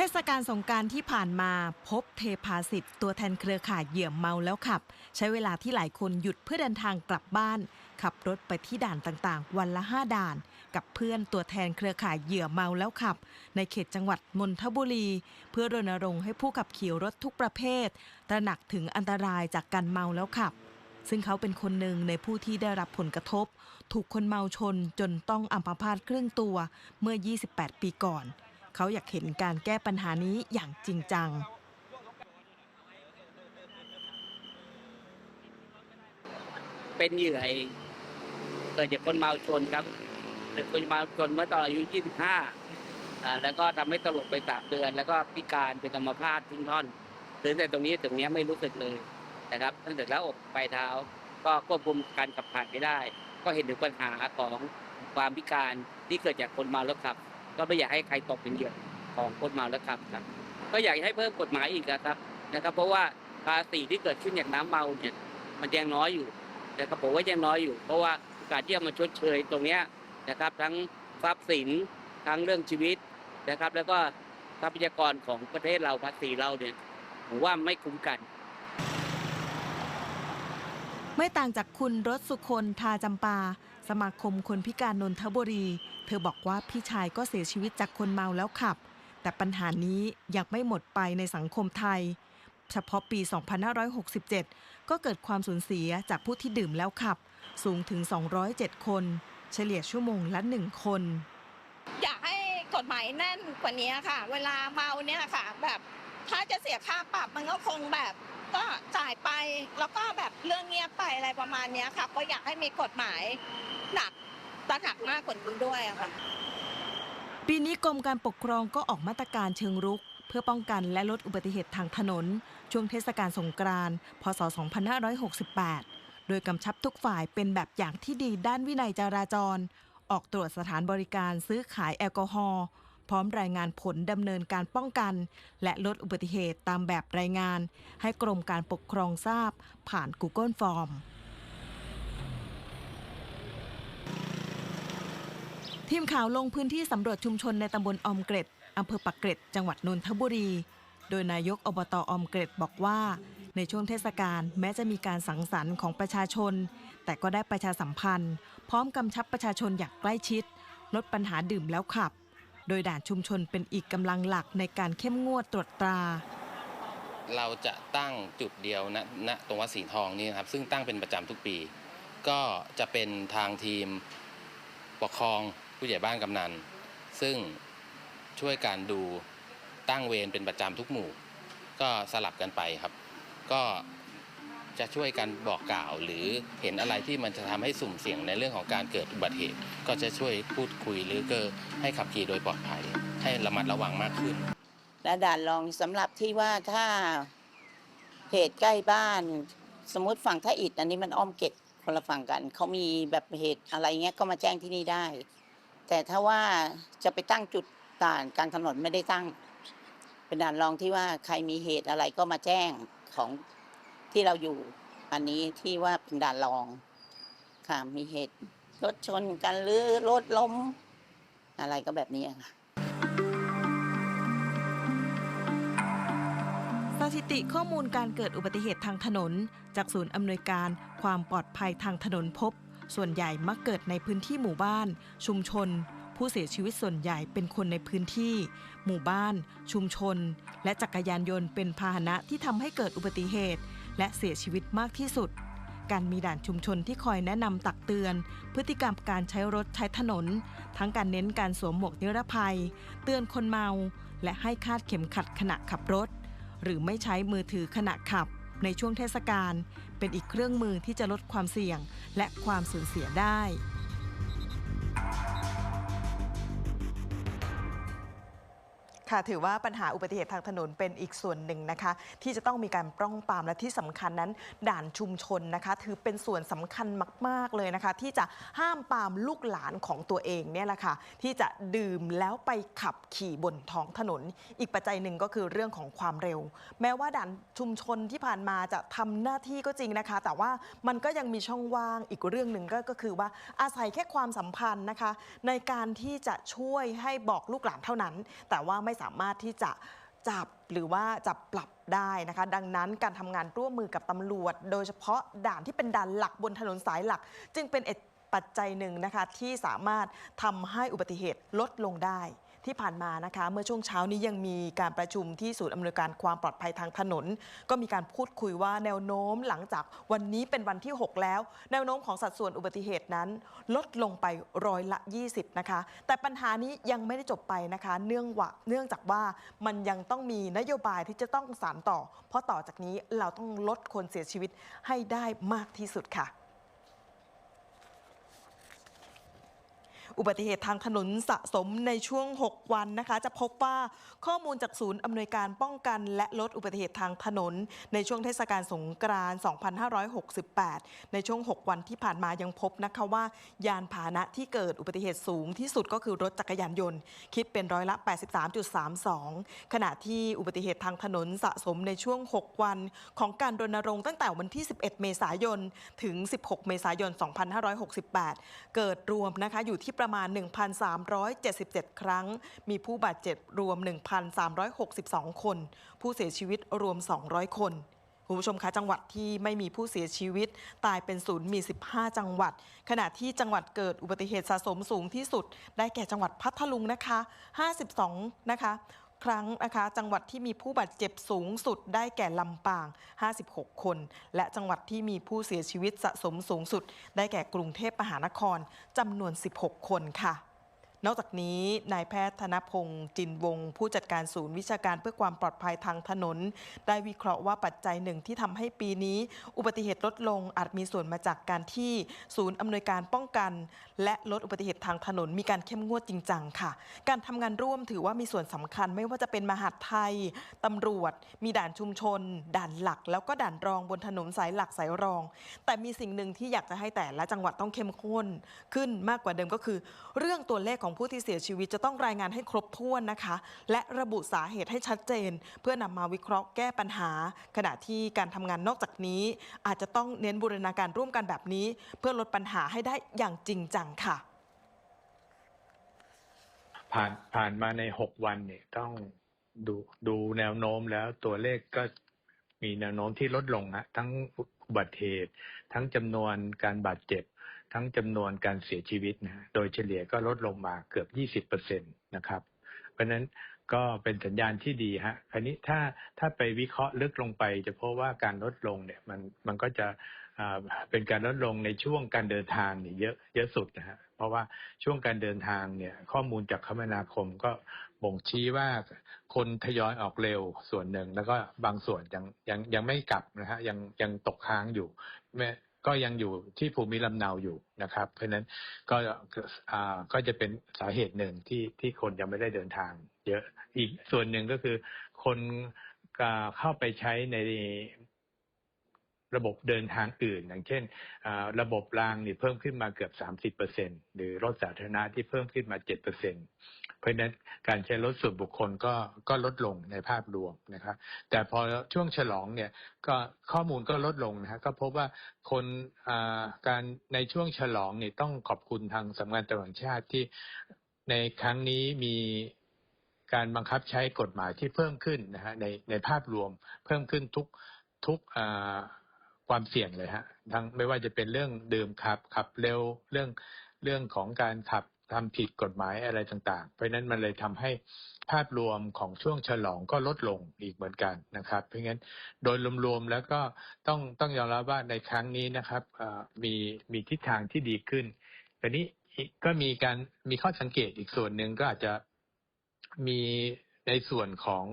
เทศกาลสงการที่ผ่านมาพบเทพาสิทธิ์ตัวแทนเครือข่ายเหยื่อเมาแล้วขับ ใช้เวลาที่หลายคนหยุดเพื่อเดินทางกลับบ้าน ขับรถไปที่ด่านต่างๆ วันละ 5 ด่าน กับเพื่อนตัวแทนเครือข่ายเหยื่อเมาแล้วขับ ในเขตจังหวัดนนทบุรี เพื่อรณรงค์ให้ผู้ขับขี่รถทุกประเภท ตระหนักถึงอันตรายจากการเมาแล้วขับ ซึ่งเขาเป็นคนหนึ่งในผู้ที่ได้รับผลกระทบ ถูกคนเมาชนจนต้องอัมพาตครึ่งตัวเมื่อ 28 ปีก่อน เขาอยากเห็นการแก้ปัญหานี้อย่างจริงจัง เป็นเหยื่อเกิดจากคนเมาชนครับเป็นคนเมาชนเมื่อตอนอายุ 25อ่าแล้วก็ทำให้ตลบไปสามเดือน แล้วก็พิการเป็นอัมพาตทิ้งท่อนถึงแต่ตรงนี้ถึงเนี้ยไม่รู้สึกเลยนะครับตั้งแต่แล้วอกไปลายเท้า ก็ควบคุมการขับถ่ายไม่ได้ ก็เห็นถึงปัญหาของความพิการที่เกิดจากคนเมาแล้วขับ ก็ไม่อยากให้ใครตกเป็นเหยื่อของคนเมาแล้วขับครับ ก็อยากให้เพิ่มกฎหมายอีกอะครับนะครับ เพราะว่าภาษีที่เกิดขึ้นจากน้ำเมาเนี่ยมันยังน้อยอยู่แต่กระผมว่ายังน้อยอยู่ เพราะว่าการที่จะมาชดเชยตรงเนี้ยนะครับ ทั้งทรัพย์สินทั้งเรื่องชีวิตนะครับ แล้วก็ทรัพยากรของประเทศเราภาษีเราเนี่ยผมว่าไม่คุ้มกัน ไม่ต่างจากคุณรสสุคนทาจำปา สมาคมคนพิการนนทบุรี เธอบอกว่าพี่ชายก็เสียชีวิตจากคนเมาแล้วขับ แต่ปัญหานี้ยังไม่หมดไปในสังคมไทย เฉพาะปี 2567 ก็เกิดความสูญเสียจากผู้ที่ดื่มแล้วขับ สูงถึง 207 คน เฉลี่ยชั่วโมงละหนึ่งคน อยากให้กฎหมายแน่นกว่านี้ค่ะ เวลาเมาเนี่ยค่ะ แบบถ้าจะเสียค่าปรับมันก็คงแบบ ก็จ่ายไปแล้วก็แบบเรื่องเงียบไปอะไรประมาณเนี้ยค่ะ ก็อยากให้มีกฎหมายหนักตระหนักมากกว่านี้ด้วยค่ะปีนี้กรมการปกครองก็ออกมาตรการเชิงรุก เพื่อป้องกันและลดอุบัติเหตุทางถนน ช่วงเทศกาลสงกรานต์พศ 2568 โดยกำชับทุกฝ่ายเป็นแบบอย่างที่ดีด้านวินัยจราจร ออกตรวจสถานบริการซื้อขายแอลกอฮอล์ พร้อมรายงานผลดำเนินการป้องกัน และลดอุบัติเหตุตามแบบรายงาน ให้กรมการปกครองทราบ ผ่าน Google Form ทีมข่าวลงพื้นที่สำรวจชุมชนในตำบลอมเกร็ดอำเภอปักเกร็ด จังหวัดนนทบุรี โดยนายกอบตออมเกร็ดบอกว่า ในช่วงเทศกาลแม้จะมีการสังสรรค์ของประชาชน แต่ก็ได้ประชาสัมพันธ์ พร้อมกำชับประชาชนอย่างใกล้ชิด ลดปัญหาดื่มแล้วขับ โดยด่านชุมชนเป็นอีกกำลังหลักในการเข้มงวดตรวจตรา เราจะตั้งจุดเดียวณณตรงวัดสีทองนี่นะครับ ซึ่งตั้งเป็นประจำทุกปี ก็จะเป็นทางทีมปกครองผู้ใหญ่บ้านกำนัน ซึ่งช่วยการดูตั้งเวรเป็นประจำทุกหมู่ ก็สลับกันไปครับ ก็ จะช่วยกันบอกกล่าว หรือเห็นอะไรที่มันจะทำให้สุ่มเสี่ยงในเรื่องของการเกิดอุบัติเหตุ ก็จะช่วยพูดคุยหรือก็ให้ขับขี่โดยปลอดภัย ให้ระมัดระวังมากขึ้นและด่านรองสำหรับที่ว่าถ้าเหตุใกล้บ้าน สมมติฝั่งท่าอิฐอันนี้มันอ้อมเกตคนละฝั่งกันเขามีแบบเหตุอะไรเงี้ยก็มาแจ้งที่นี่ได้ แต่ถ้าว่าจะไปตั้งจุดด่านการถนนไม่ได้ตั้ง เป็นด่านรองที่ว่าใครมีเหตุอะไรก็มาแจ้งของ ที่เราอยู่ อันนี้ที่ว่าเป็นด่านรอง ค่ะมีเหตุรถชนกันหรือรถล้ม อะไรก็แบบนี้ค่ะสถิติข้อมูลการเกิดอุบัติเหตุทางถนน จากศูนย์อำนวยการความปลอดภัยทางถนนพบ ส่วนใหญ่มักเกิดในพื้นที่หมู่บ้าน ชุมชน ผู้เสียชีวิตส่วนใหญ่เป็นคนในพื้นที่ หมู่บ้าน ชุมชน และจักรยานยนต์เป็นพาหนะที่ทำให้เกิดอุบัติเหตุ และเสียชีวิตมากที่สุด การมีด่านชุมชนที่คอยแนะนำตักเตือน พฤติกรรมการใช้รถใช้ถนน ทั้งการเน้นการสวมหมวกนิรภัย เตือนคนเมา และให้คาดเข็มขัดขณะขับรถ หรือไม่ใช้มือถือขณะขับ ในช่วงเทศกาลเป็นอีกเครื่องมือที่จะลดความเสี่ยงและความสูญเสียได้ ค่ะถือว่าปัญหาอุบัติเหตุทางถนนเป็นอีกส่วนหนึ่งนะคะ ที่จะต้องมีการป้องปรามและที่สำคัญนั้น ด่านชุมชนนะคะ ถือเป็นส่วนสำคัญมาก ๆ เลยนะคะ ที่จะห้ามปรามลูกหลานของตัวเองเนี่ยแหละค่ะที่จะดื่มแล้วไปขับขี่บนท้องถนน อีกปัจจัยหนึ่งก็คือเรื่องของความเร็ว แม้ว่าด่านชุมชนที่ผ่านมาจะทำหน้าที่ก็จริงนะคะ แต่ว่ามันก็ยังมีช่องว่างอีกเรื่องหนึ่งก็คือว่าอาศัยแค่ความสัมพันธ์นะคะ ในการที่จะช่วยให้บอกลูกหลานเท่านั้น แต่ว่าไม่สามารถที่จะจับหรือว่าจับปรับได้นะคะ ดังนั้นการทำงานร่วมมือกับตำรวจ โดยเฉพาะด่านที่เป็นด่านหลักบนถนนสายหลัก จึงเป็นเอปัจจัยหนึ่งนะคะที่สามารถทำให้อุบัติเหตุลดลงได้ ที่ผ่านมานะคะ เมื่อช่วงเช้านี้ยังมีการประชุมที่ศูนย์อำนวยการความปลอดภัยทางถนน ก็มีการพูดคุยว่าแนวโน้มหลังจากวันนี้เป็นวันที่ 6 แล้ว แนวโน้มของสัดส่วนอุบัติเหตุนั้น ลดลงไปร้อยละ 20 นะคะ แต่ปัญหานี้ยังไม่ได้จบไปนะคะ เนื่องว่าเนื่องจากว่ามันยังต้องมีนโยบายที่จะต้องสานต่อ เพราะต่อจากนี้เราต้องลดคนเสียชีวิตให้ได้มากที่สุดค่ะ อุบัติเหตุทางถนนสะสมในช่วง 6 วันนะคะ จะพบว่าข้อมูลจากศูนย์อำนวยการป้องกันและลดอุบัติเหตุทางถนน ในช่วงเทศกาลสงกรานต์2568 ในช่วง 6 วันที่ผ่านมายังพบนะคะว่า ยานพาหนะที่เกิดอุบัติเหตุสูงที่สุดก็คือรถจักรยานยนต์ คิดเป็นร้อยละ 83.32 ขณะที่อุบัติเหตุทางถนนสะสมในช่วง 6 วัน ของการรณรงค์ตั้งแต่วันที่ 11 เมษายน ถึง 16 เมษายน 2568 เกิดรวมนะคะอยู่ที่ประมาณ 1,377 ครั้ง มีผู้บาดเจ็บรวม 1,362 คน ผู้เสียชีวิตรวม 200 คนคุณผู้ชมคะจังหวัดที่ไม่มีผู้เสียชีวิต ตายเป็นศูนย์มี 15 จังหวัด ขณะที่จังหวัดเกิดอุบัติเหตุสะสมสูงที่สุด ได้แก่จังหวัดพัทลุงนะคะ 52 นะคะ ครั้งนะคะ จังหวัดที่มีผู้บาดเจ็บสูงสุดได้แก่ลำปาง 56 คน และจังหวัดที่มีผู้เสียชีวิตสะสมสูงสุด ได้แก่กรุงเทพมหานครจำนวน 16 คนค่ะ นอกจากนี้นายแพทย์ธนพงศ์จินวงศ์ผู้จัดการศูนย์วิชาการเพื่อความปลอดภัยทางถนน ได้วิเคราะห์ว่าปัจจัยหนึ่งที่ทำให้ปีนี้ อุบัติเหตุลดลงอาจมีส่วนมาจากการที่ศูนย์อำนวยการป้องกัน และลดอุบัติเหตุทางถนน มีการเข้มงวดจริงจังค่ะ การทำงานร่วมถือว่ามีส่วนสำคัญไม่ว่าจะเป็นมหาดไทยตำรวจ มีด่านชุมชน ด่านหลัก แล้วก็ด่านรองบนถนนสายหลักสายรอง แต่มีสิ่งหนึ่งที่อยากจะให้แต่ละจังหวัดต้องเข้มข้นขึ้นมากกว่าเดิมก็คือ เรื่องตัวเลขของผู้ที่เสียชีวิตจะต้องรายงานให้ครบถ้วนนะคะ และระบุสาเหตุให้ชัดเจน เพื่อนำมาวิเคราะห์แก้ปัญหา ขณะที่การทำงานนอกจากนี้ อาจจะต้องเน้นบูรณาการร่วมกันแบบนี้ เพื่อลดปัญหาให้ได้อย่างจริงจังค่ะ ผ่านผ่านมาในหกวันเนี่ยต้องดูดูแนวโน้มแล้วตัวเลขก็มีแนวโน้มที่ลดลงฮะทั้งอุบัติเหตุ ทั้งจำนวนการบาดเจ็บ ทั้งจำนวนการเสียชีวิตนะโดยเฉลี่ยก็ลดลงมาเกือบ 20เปอร์เซ็นตนะครับ เพราะฉะนั้นก็เป็นสัญญาณที่ดีฮะ คราวนี้ถ้าถ้าไปวิเคราะห์ลึกลงไป จะพบว่าการลดลงเนี่ยมันมันก็จะเป็นการลดลงในช่วงการเดินทางเนี่ยเยอะเยอะสุดนะฮะ เพราะว่าช่วงการเดินทางเนี่ยข้อมูลจากคมนาคมก็บ่งชี้ว่าคนทยอยออกเร็วส่วนหนึ่ง แล้วก็บางส่วนยังยังยังไม่กลับนะฮะยังยังตกค้างอยู่แม้ ก็ยังอยู่ที่ภูมิลำเนาอยู่นะครับ เพราะฉะนั้นก็ก็จะเป็นสาเหตุหนึ่งที่ที่คนยังไม่ได้เดินทาง เยอะอีกส่วนหนึ่งก็คือคนเข้าไปใช้ใน ระบบเดินทางอื่น อย่างเช่น ระบบรางนี่เพิ่มขึ้นมาเกือบ 30เปอร์เซ็นหรือรถสาธารณะที่เพิ่มขึ้นมา7เปอร์เซ็นเพราะฉะนั้นการใช้รถส่วนบุคคลก็ก็ลดลงในภาพรวมนะครับ แต่พอช่วงฉลองเนี่ยก็ข้อมูลก็ลดลงนะฮะก็พบว่าคนการในช่วงฉลองเนี่ยต้องขอบคุณทางสำนักงานตำรวจแห่งชาติที่ในครั้งนี้มีการบังคับใช้กฎหมายที่เพิ่มขึ้นนะฮะในในภาพรวมเพิ่มขึ้นทุกทุกอ่า ความเสี่ยงเลยฮะทั้งไม่ว่าจะเป็นเรื่องดื่มขับขับเร็วเรื่องเรื่องของการขับทำผิดกฎหมายอะไรต่าง ๆ เพราะฉะนั้นมันเลยทำให้ภาพรวมของช่วงฉลองก็ลดลงอีกเหมือนกันนะครับ เพราะงั้นโดยรวมๆแล้วก็ต้องต้องยอมรับว่าในครั้งนี้นะครับมีมีทิศทางที่ดีขึ้นแต่นี้ก็มีการมีข้อสังเกตอีกส่วนหนึ่งก็อาจจะมีในส่วนของ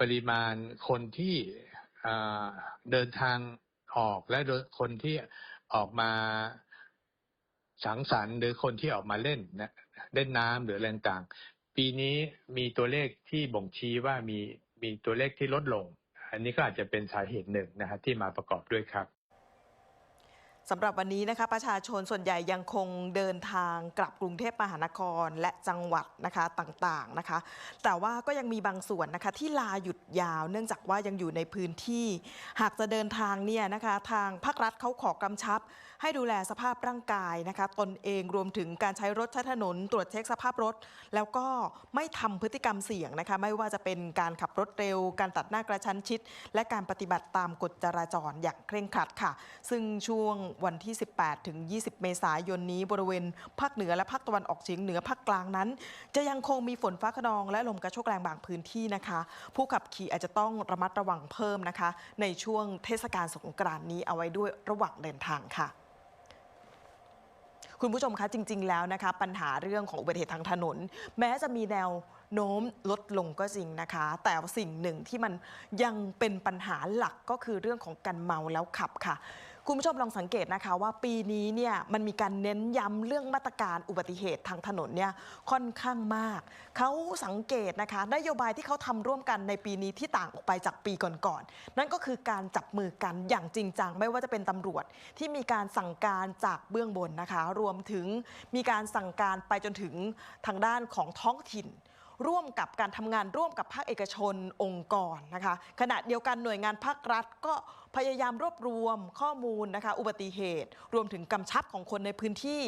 ปริมาณคนที่เดินทาง ออกและคนที่ออกมาสังสรรค์หรือคนที่ออกมาเล่นนะเล่นน้ำหรืออะไรต่างปีนี้มีตัวเลขที่บ่งชี้ว่ามีมีตัวเลขที่ลดลง อันนี้ก็อาจจะเป็นสาเหตุหนึ่งนะฮะที่มาประกอบด้วยครับ สำหรับวันนี้นะคะประชาชนส่วนใหญ่ยังคงเดินทางกลับกรุงเทพมหานครและจังหวัดนะคะต่างๆนะคะ แต่ว่าก็ยังมีบางส่วนนะคะที่ลาหยุดยาว เนื่องจากว่ายังอยู่ในพื้นที่ หากจะเดินทางเนี่ยนะคะทางภาครัฐเขาขอกำชับ ให้ดูแลสภาพร่างกายนะคะ ตนเองรวมถึงการใช้รถใช้ถนน ตรวจเช็คสภาพรถ แล้วก็ไม่ทำพฤติกรรมเสี่ยงนะคะ ไม่ว่าจะเป็นการขับรถเร็ว การตัดหน้ากระชั้นชิด และการปฏิบัติตามกฎจราจรอย่างเคร่งครัดค่ะ ซึ่งช่วงวันที่ 18 ถึง 20 เมษายนนี้บริเวณภาคเหนือและภาคตะวันออกเฉียงเหนือภาคกลางนั้น จะยังคงมีฝนฟ้าขนองและลมกระโชกแรงบางพื้นที่นะคะ ผู้ขับขี่อาจจะต้องระมัดระวังเพิ่มนะคะ ในช่วงเทศกาลสงกรานต์นี้เอาไว้ด้วยระหว่างเดินทางค่ะ คุณผู้ชมคะจริง ๆ แล้วนะคะ ปัญหาเรื่องของอุบัติเหตุทางถนน แม้จะมีแนวโน้มลดลงก็จริงนะคะ แต่สิ่งหนึ่งที่มันยังเป็นปัญหาหลักก็คือเรื่องของการเมาแล้วขับค่ะ คุณผู้ชมลองสังเกตนะคะว่าปีนี้เนี่ยมันมีการเน้นย้ำเรื่องมาตรการอุบัติเหตุทางถนนเนี่ยค่อนข้างมาก เขาสังเกตนะคะนโยบายที่เขาทำร่วมกันในปีนี้ที่ต่างออกไปจากปีก่อนๆนั่นก็คือการจับมือกันอย่างจริงจังไม่ว่าจะเป็นตำรวจที่มีการสั่งการจากเบื้องบนนะคะ รวมถึงมีการสั่งการไปจนถึงทางด้านของท้องถิ่น ร่วมกับการทำงานร่วมกับภาคเอกชนองค์กรนะคะขณะเดียวกันหน่วยงานภาครัฐก็พยายามรวบรวมข้อมูลนะคะอุบัติเหตุ รวมถึงกำชับของคนในพื้นที่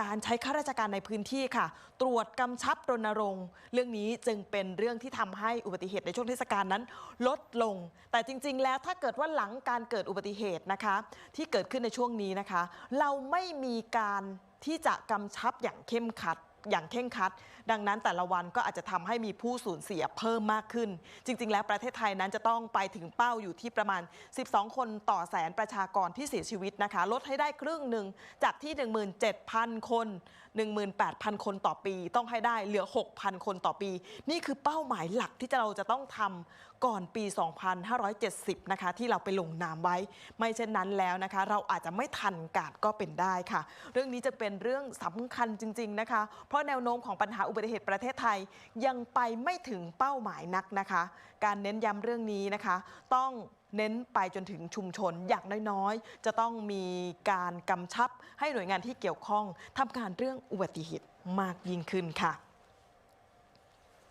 การใช้ข้าราชการในพื้นที่ค่ะ ตรวจกำชับรณรงค์ เรื่องนี้จึงเป็นเรื่องที่ทำให้อุบัติเหตุในช่วงเทศกาลนั้น ลดลง แต่จริง ๆ แล้วถ้าเกิดว่าหลังการเกิดอุบัติเหตุนะคะ ที่เกิดขึ้นในช่วงนี้นะคะ เราไม่มีการที่จะกำชับอย่างเข้มขัด อย่างเข่งคัด ดังนั้นแต่ละวันก็อาจจะทำให้มีผู้สูญเสียเพิ่มมากขึ้น จริง ๆ แล้วประเทศไทยนั้นจะต้องไปถึงเป้าอยู่ที่ประมาณ 12 คนต่อแสนประชากรที่เสียชีวิตนะคะ ลดให้ได้ครึ่งหนึ่งจากที่ 17,000 คน18,000 คนต่อปี ต้องให้ได้เหลือ 6,000 คนต่อปี นี่คือเป้าหมายหลักที่เราจะต้องทำก่อนปี 2570 นะคะ ที่เราไปลงนามไว้ ไม่เช่นนั้นแล้วนะคะ เราอาจจะไม่ทันกาดก็เป็นได้ค่ะ เรื่องนี้จะเป็นเรื่องสำคัญจริง ๆ นะคะ เพราะแนวโน้มของปัญหาอุบัติเหตุประเทศไทยยังไปไม่ถึงเป้าหมายนักนะคะ การเน้นย้ำเรื่องนี้นะคะ ต้อง เน้นไปจนถึงชุมชนอย่างน้อยๆ จะต้องมีการกำชับให้หน่วยงานที่เกี่ยวข้องทำการเรื่องอุบัติเหตุมากยิ่งขึ้นค่ะ